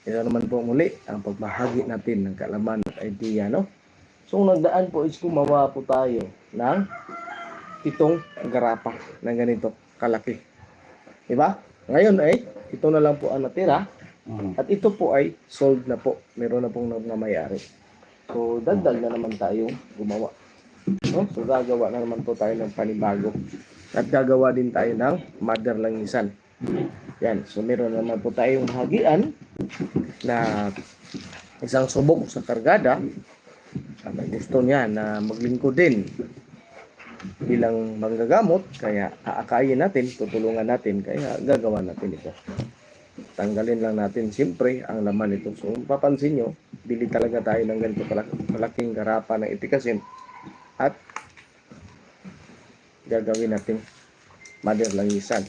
Ito naman po muli ang pagbahagi natin ng kaalaman at idea, no? So, kung nagdaan po is gumawa po tayo ng pitong garapa na ganito kalaki. Diba? Ngayon ay, ito na lang po ang natira. Mm. At ito po ay sold na po. Meron na pong namayari. So, dagdag na naman tayong gumawa. No? So, gagawa na naman po tayo ng panibago. At gagawa din tayo ng mother langisan. Yan. So, meron naman po tayong hagian na isang subok sa kargada. May gusto niya na maglingkod din bilang manggagamot. Kaya aakayin natin, tutulungan natin. Kaya gagawa natin ito tanggalin lang natin siyempre ang laman nito. So, papansin nyo, bili talaga tayo ng ganito kalak- malaking garapa ng itikasin at gagawin natin mother langisan.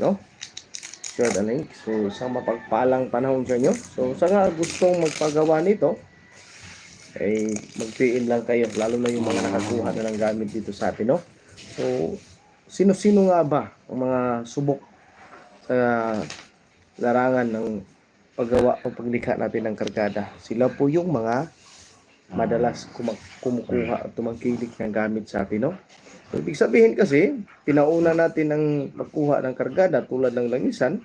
No? Sure, daling. So, isang mapagpalang panahon sa inyo. So, sa nga gustong magpagawa nito, ay magpiin lang kayo, lalo na yung mga nakakuha na ng gamit dito sa atin, no? So, sino-sino nga ba ang mga subok sa larangan ng paggawa o paglikha natin ng kargada. Sila po yung mga madalas kumukuha at tumangkilik ng gamit sa atin, no? So, ibig sabihin kasi, pinauna natin ang pagkuha ng kargada tulad ng langisan,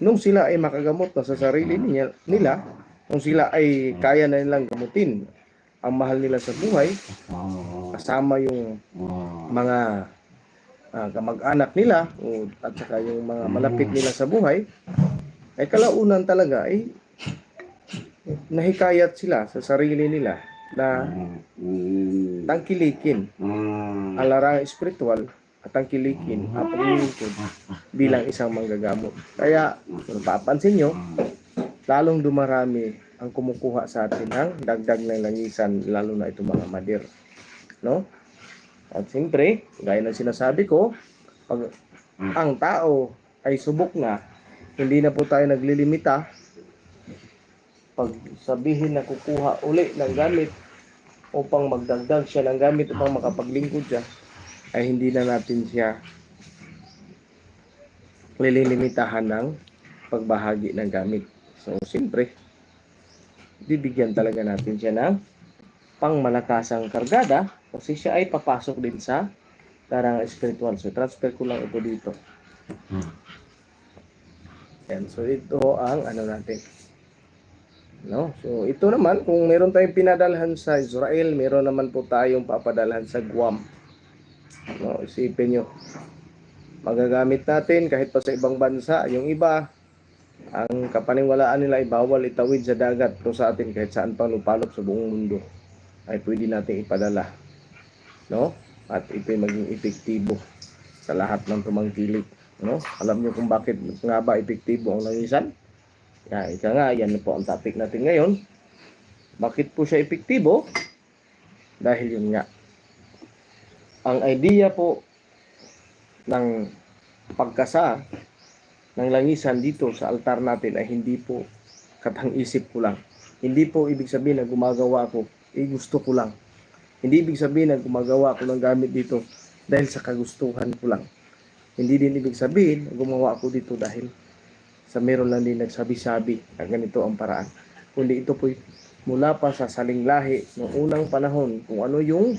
nung sila ay makagamot na sa sarili niya, nila, nung sila ay kaya na nilang gamutin ang mahal nila sa buhay, kasama yung mga ah, kamag-anak nila o, at saka yung mga malapit nila sa buhay, ay kalaunan talaga ay nahikayat sila sa sarili nila na tangkilikin. Ang larangan espiritual at ang paglilingkod bilang isang manggagamot. Kaya, kung papansin nyo, lalong dumarami ang kumukuha sa atin ng dagdag ng langisan, lalo na itong mga madir. No? At siyempre, gaya ng sinasabi ko, pag ang tao ay subok na, hindi na po tayo naglilimita, pag sabihin na kukuha uli ng gamit upang magdagdag siya ng gamit upang makapaglingkod siya, ay hindi na natin siya lilimitahan ng pagbahagi ng gamit. So, siyempre, bibigyan talaga natin siya ng pangmalakasang kargada kasi siya ay papasok din sa larangan espiritual. So, transfer ko lang ito dito. Yan. So, ito ang ano natin. No? So, ito naman, kung meron tayong pinadalhan sa Israel, meron naman po tayong papadalhan sa Guam. No, isipin nyo. Magagamit natin kahit pa sa ibang bansa. Yung iba, ang kapaniwalaan nila ay bawal itawid sa dagat. Pero sa atin, kahit saan pa lupalop sa buong mundo, ay pwede natin ipadala. No? At ito'y maging epektibo sa lahat ng tumangkilik. No? Alam nyo kung bakit nga ba epektibo ang langisan? Ya, ika nga, yan po ang topic natin ngayon. Bakit po siya epektibo? Dahil yun nga. Ang idea po ng pagkasa ng langisan dito sa altar natin ay hindi po katang isip ko lang. Hindi po ibig sabihin na gumagawa ako, eh gusto ko lang. Hindi ibig sabihin na gumagawa ako ng gamit dito dahil sa kagustuhan ko lang. Hindi din ibig sabihin na gumawa ako dito dahil sa meron lang din nagsabi-sabi na ganito ang paraan. Kundi ito po mula pa sa saling lahi noong unang panahon kung ano yung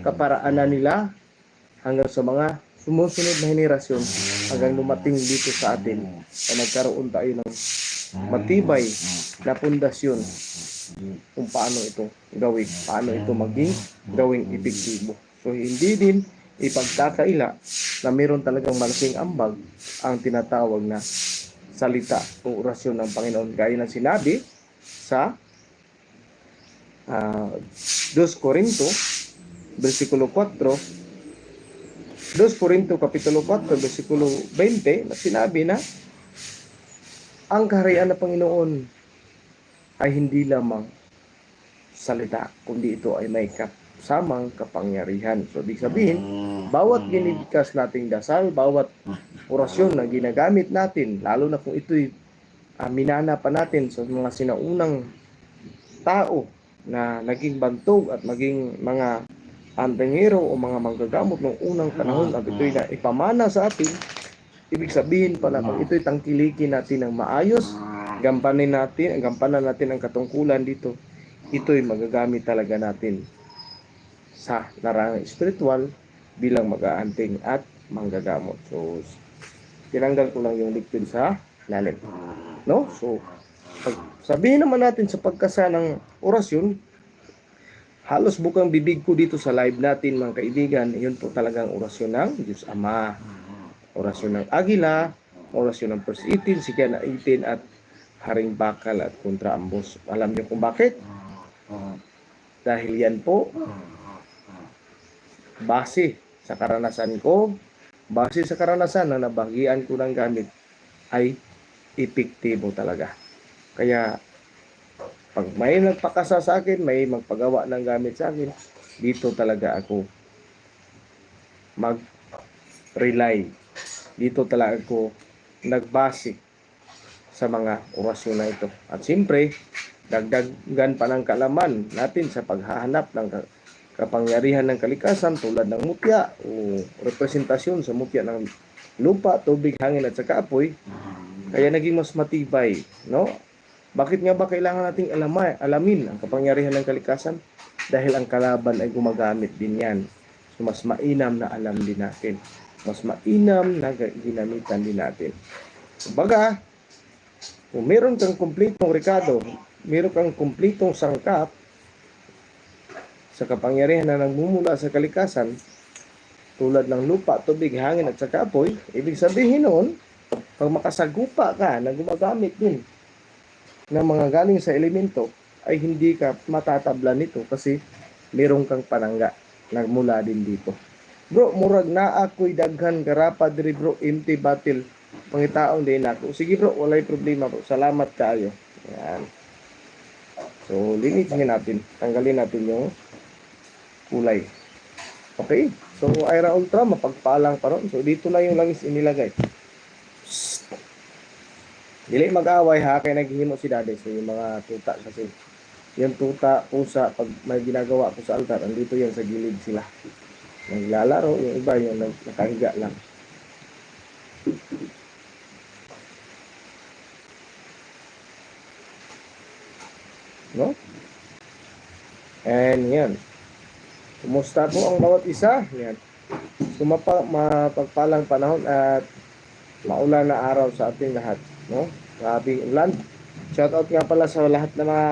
kaparaanan nila hanggang sa mga sumusunod na henerasyon hanggang dumating dito sa atin na nagkaroon tayo ng matibay na pundasyon kung paano ito gawin, paano ito maging gawing epektibo. So hindi din ipagkakaila na meron talagang malaking ambag ang tinatawag na salita o orasyon ng Panginoon. Gaya ng sinabi sa ah 2 Corinto, versikulo 4, 2 Corinto kapitulo 4, versikulo 20, na sinabi na ang kaharian ng Panginoon ay hindi lamang salita, kundi ito ay may kasamang kapangyarihan. So, ibig sabihin, bawat ginigkas nating dasal, bawat orasyon na ginagamit natin, lalo na kung ito'y uh, minana pa natin sa mga sinaunang tao na naging bantog at maging mga antingero o mga manggagamot ng unang panahon at ito'y na ipamana sa atin, ibig sabihin pala kung ito'y tangkilikin natin ng maayos gampanin natin, gampanan natin ang katungkulan dito, ito'y magagamit talaga natin sa larangan espiritual bilang mag-aanting at manggagamot. So, tinanggal ko lang yung liquid sa lalim. No? So, pag sabihin naman natin sa pagkasa ng orasyon, halos bukang bibig ko dito sa live natin mga kaibigan, yun po talagang orasyon ng Diyos Ama. Orasyon ng Agila, orasyon ng First 18, Sikya na 18 at Haring Bakal at Kontra Ambos. Alam niyo kung bakit? Dahil yan po, base sa karanasan ko, base sa karanasan na nabagian ko ng gamit, ay epektibo talaga. Kaya, pag may nagpakasa sa akin, may magpagawa ng gamit sa akin, dito talaga ako mag-rely. Dito talaga ako nagbase sa mga orasyon na ito. At siyempre, dagdagan pa ng kalaman natin sa paghahanap ng kapangyarihan ng kalikasan tulad ng mutya o representasyon sa mutya ng lupa, tubig, hangin at saka apoy kaya naging mas matibay, no? Bakit nga ba kailangan nating alamay, alamin ang kapangyarihan ng kalikasan? Dahil ang kalaban ay gumagamit din yan. So, mas mainam na alam din natin. Mas mainam na ginamitan din natin. Kumbaga, kung meron kang kumplitong rekado, meron kang kumplitong sangkap sa kapangyarihan na nagmumula sa kalikasan, tulad ng lupa, tubig, hangin at saka apoy, ibig sabihin noon, pag makasagupa ka na gumagamit din ng mga galing sa elemento, ay hindi ka matatabla nito kasi meron kang panangga nagmula din dito. Bro, murag na ako'y daghan garapa diri bro, empty battle. Pangitaon din ako. Sige bro, walay problema bro. Salamat kaayo. Yan. So, linisin natin. Tanggalin natin yung kulay. Okay? So, Ira Ultra, mapagpalang pa ron. So, dito na yung langis inilagay. Dili mag-away ha, kaya naghihimo si daddy so yung mga tuta kasi yung tuta, pusa, pag may ginagawa ko sa altar, andito yan sa gilid sila. Naglalaro, yung iba yung nakahiga lang. No? And yan. Kumusta po ang bawat isa? Yan. Sumapa, mapagpalang panahon at maulan na araw sa ating lahat, no? Grabe ulan. Shout out nga pala sa lahat ng mga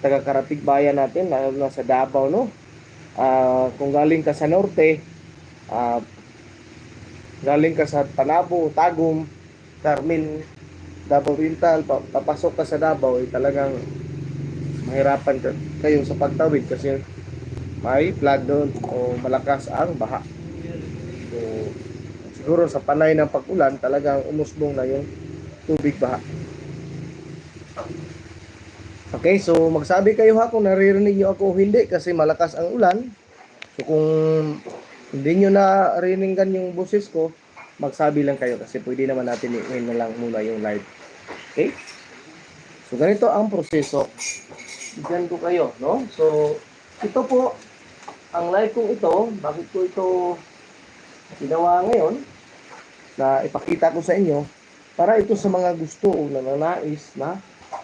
taga-karatig bayan natin, lalo na sa Davao, no? Ah, kung galing ka sa norte, ah, galing ka sa Panabo, Tagum, Carmen, Davao Oriental, pa- papasok ka sa Davao, ay talagang mahirapan ka, kayo sa pagtawid kasi may flood doon o malakas ang baha. So, siguro sa panay ng pag-ulan, talagang umusbong na yung tubig baha. Okay, so magsabi kayo ha kung naririnig nyo ako o hindi kasi malakas ang ulan. So kung hindi nyo nariningan yung boses ko, magsabi lang kayo kasi pwede naman natin i-end na lang muna yung live. Okay? So ganito ang proseso. Bigyan ko kayo, no? So ito po, ang live kong ito, bakit ko ito ginawa ngayon, na ipakita ko sa inyo, para ito sa mga gusto o nananais na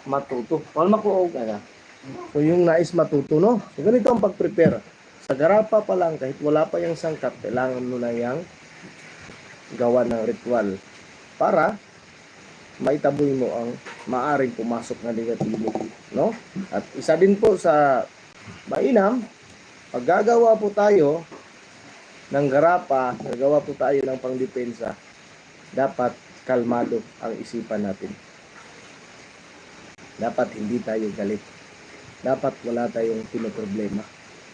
matuto. Wala makuog na. So yung nais matuto, no? So ganito ang pag-prepare. Sa garapa pa lang, kahit wala pa yung sangkap, kailangan mo na yung gawa ng ritual para maitaboy mo ang maaring pumasok na negatibo, no? At isa din po sa mainam, pag gagawa po tayo ng garapa, gagawa po tayo ng pangdepensa, dapat kalmado ang isipan natin. Dapat hindi tayo galit. Dapat wala tayong pinoproblema.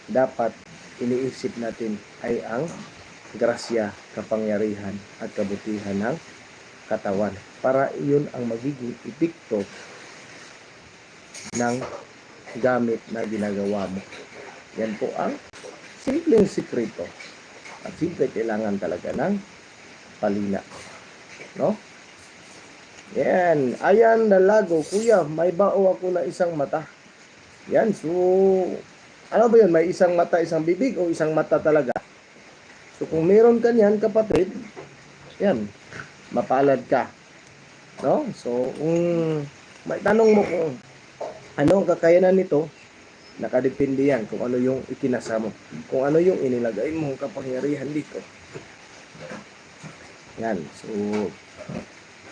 Dapat iniisip natin ay ang grasya, kapangyarihan at kabutihan ng katawan. Para iyon ang magiging epekto ng gamit na ginagawa mo. Yan po ang simpleng sikreto. At simple kailangan talaga ng palina. No? Yan. Ayan, dalago. Kuya, may bao ako na isang mata. Yan. So, ano ba yun? May isang mata, isang bibig o isang mata talaga? So, kung meron ka niyan, kapatid, yan, mapalad ka. No? So, kung may tanong mo kung ano ang kakayanan nito, nakadepende yan kung ano yung ikinasa mo. Kung ano yung inilagay mong kapangyarihan dito. Yan. So,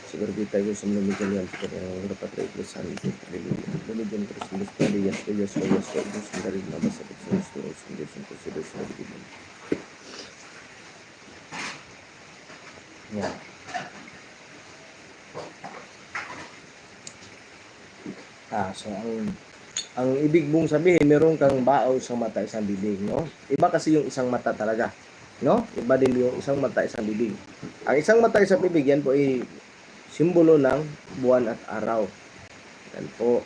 siguro di tayo sa mga medyo yan. Pero ang dapat tayo ko sa amin. Religion, Christus, Maria, Yes, Yes, Yes, Yes, Yes, Dari Nama sa Diyos, Diyos, Diyos, Diyos, Diyos, Diyos, Diyos, Yan. Ah, so ang ang ibig mong sabihin, meron kang bao sa mata, isang bibig, no? Iba kasi yung isang mata talaga, no? Iba din yung isang mata, isang bibig. Ang isang mata, isang bibig, yan po ay simbolo ng buwan at araw. Yan po.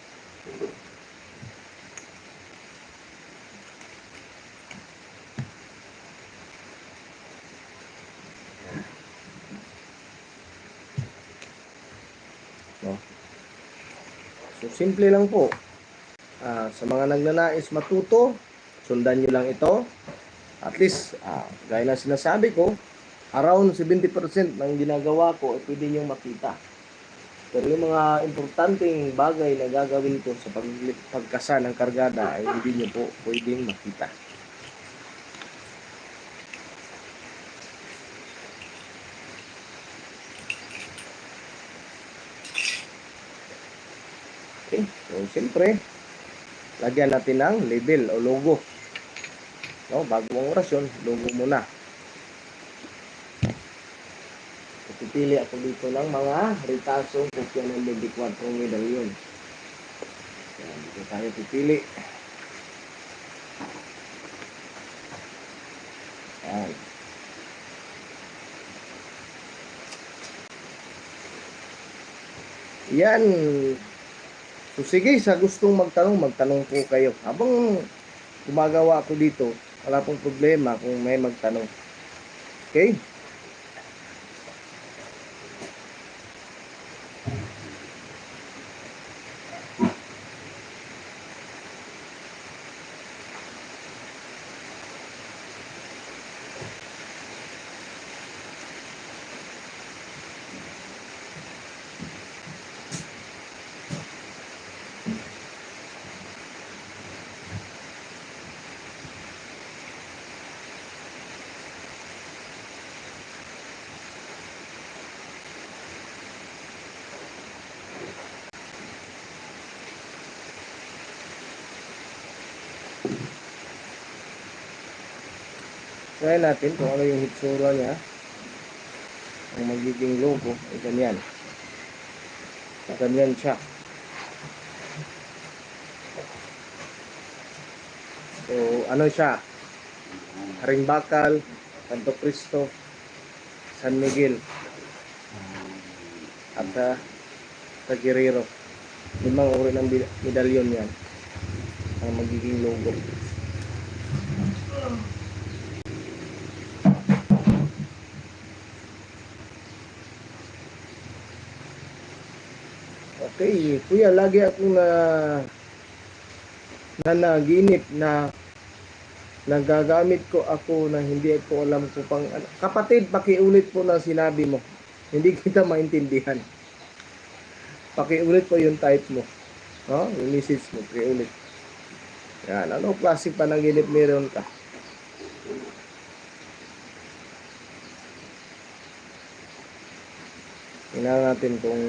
No? So, simple lang po. Sa mga nagnanais matuto, sundan nyo lang ito. At least, ah, gaya na sinasabi ko, around 70% ng ginagawa ko ay pwede nyo makita. Pero yung mga importanteng bagay na gagawin ko sa pag pagkasa ng kargada ay hindi nyo po pwedeng makita. Okay, so siyempre, lagyan natin ng label o logo. No, bago ang orasyon, logo muna. Pipili ako dito ng mga ritasong kopya ng 24 medalyon. Yan, dito tayo pipili. Yan. Yan. So sige, sa gustong magtanong, magtanong po kayo. Habang gumagawa ako dito, wala pong problema kung may magtanong. Okay? Try natin kung ano yung hitsura niya. Ang magiging logo ay ganyan. Ganyan siya. So, ano siya? Haring Bakal, Santo Cristo, San Miguel, at sa sa Guerrero. Limang uri ng medalyon yan. Ang magiging logo. Okay, kuya, lagi akong na nanaginip na nagagamit ko ako na hindi ko alam ko pang ano. Kapatid, pakiulit po ng sinabi mo. Hindi kita maintindihan. Pakiulit po yung type mo. No? Yung message mo, pakiulit. Yan, ano klase panaginip meron ka? Tingnan natin kung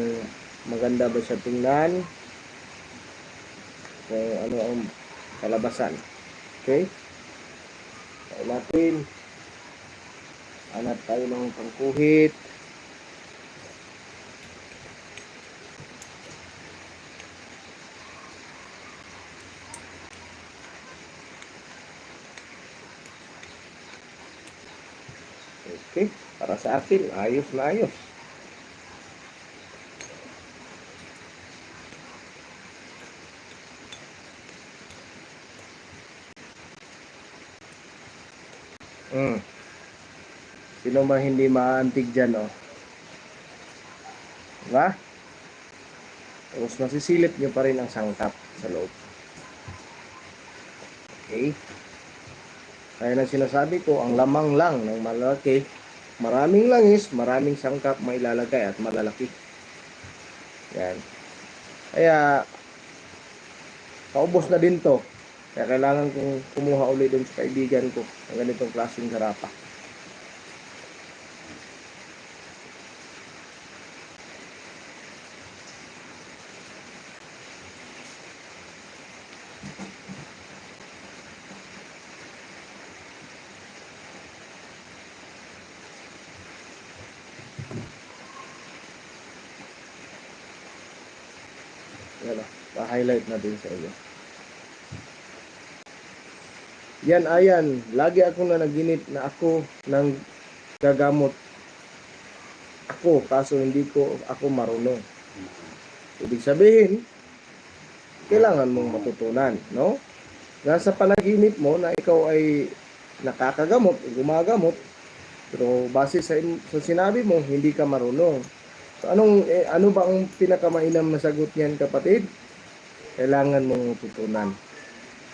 maganda ba siya tingnan? Kung ano ang kalabasan. Okay? Tayo natin. Hanap tayo ng pangkuhit. Okay para sa akin ayos na ayos Mm. Sino ba hindi maantig dyan, oh? Diba? Tapos masisilip nyo pa rin ang sangkap sa loob. Okay? Kaya na sinasabi ko, ang lamang lang ng malalaki, maraming langis, maraming sangkap mailalagay at malalaki. Yan. Kaya, paubos na din to. Kaya kailangan kong kumuha ulit dun sa kaibigan ko ng ganitong klaseng garapa. Yan o, pa-highlight natin sa iyo. Yan ayan, lagi ako na naginip na ako ng gagamot. Ako, kaso hindi ko ako marunong. Ibig sabihin, kailangan mong matutunan, no? Nasa panaginip mo na ikaw ay nakakagamot, gumagamot, pero base sa, sa sinabi mo, hindi ka marunong. So anong eh, ano ba ang pinakamainam na sagot niyan, kapatid? Kailangan mong tutunan.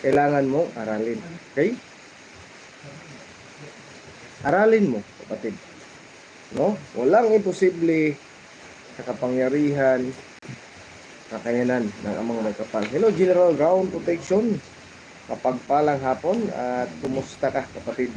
Kailangan mong aralin. Okay? Aralin mo, kapatid. No? Walang imposible sa kapangyarihan kakayanan ng amang may kapal. Hello, General Ground Protection. Kapagpalang hapon at kumusta ka, kapatid?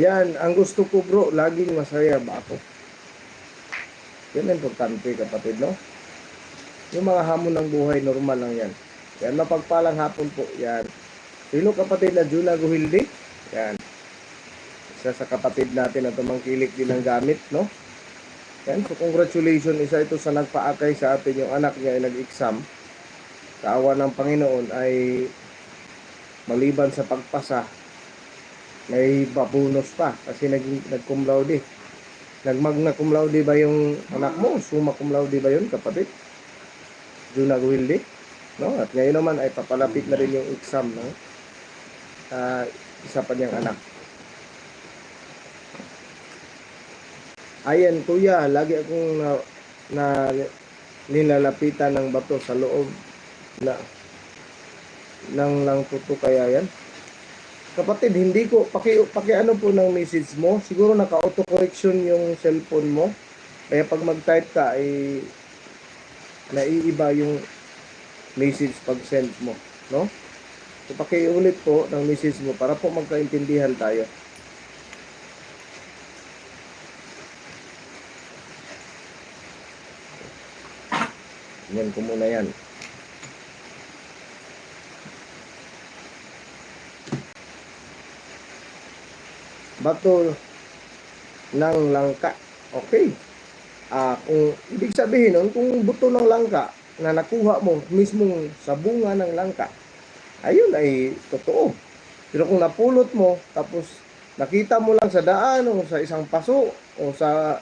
Yan, ang gusto ko bro, laging masaya ba ako? Yan ang importante kapatid, no? Yung mga hamon ng buhay, normal lang yan. Yan, mapagpalang hapon po, yan. Sino kapatid na Juna Guhildi? Yan. Isa sa kapatid natin na tumangkilik din ng gamit, no? Yan, so congratulations, isa ito sa nagpaakay sa atin yung anak niya ay nag-exam. Sa awa ng Panginoon ay maliban sa pagpasa, may babonus pa kasi nag nag-cum. Nagmagna cum ba yung anak mo? Summa cum laude ba yun, kapatid? Juna Guilde. No? At ngayon naman ay papalapit na rin yung exam no? Ah, isa pa niyang anak. Ayan, kuya, lagi akong na, na nilalapitan ng bato sa loob na ng lang kaya yan. Kapatid, hindi ko, paki, paki ano po ng message mo, siguro naka-auto correction yung cellphone mo. Kaya pag mag-type ka, ay naiiba yung message pag send mo, no? So, pakiulit po ng message mo para po magkaintindihan tayo. Yan ko muna yan. Bato ng langka. Okay. Ah, kung ibig sabihin nun, kung buto ng langka na nakuha mo mismong sa bunga ng langka, ayun ay totoo. Pero kung napulot mo, tapos nakita mo lang sa daan o sa isang paso o sa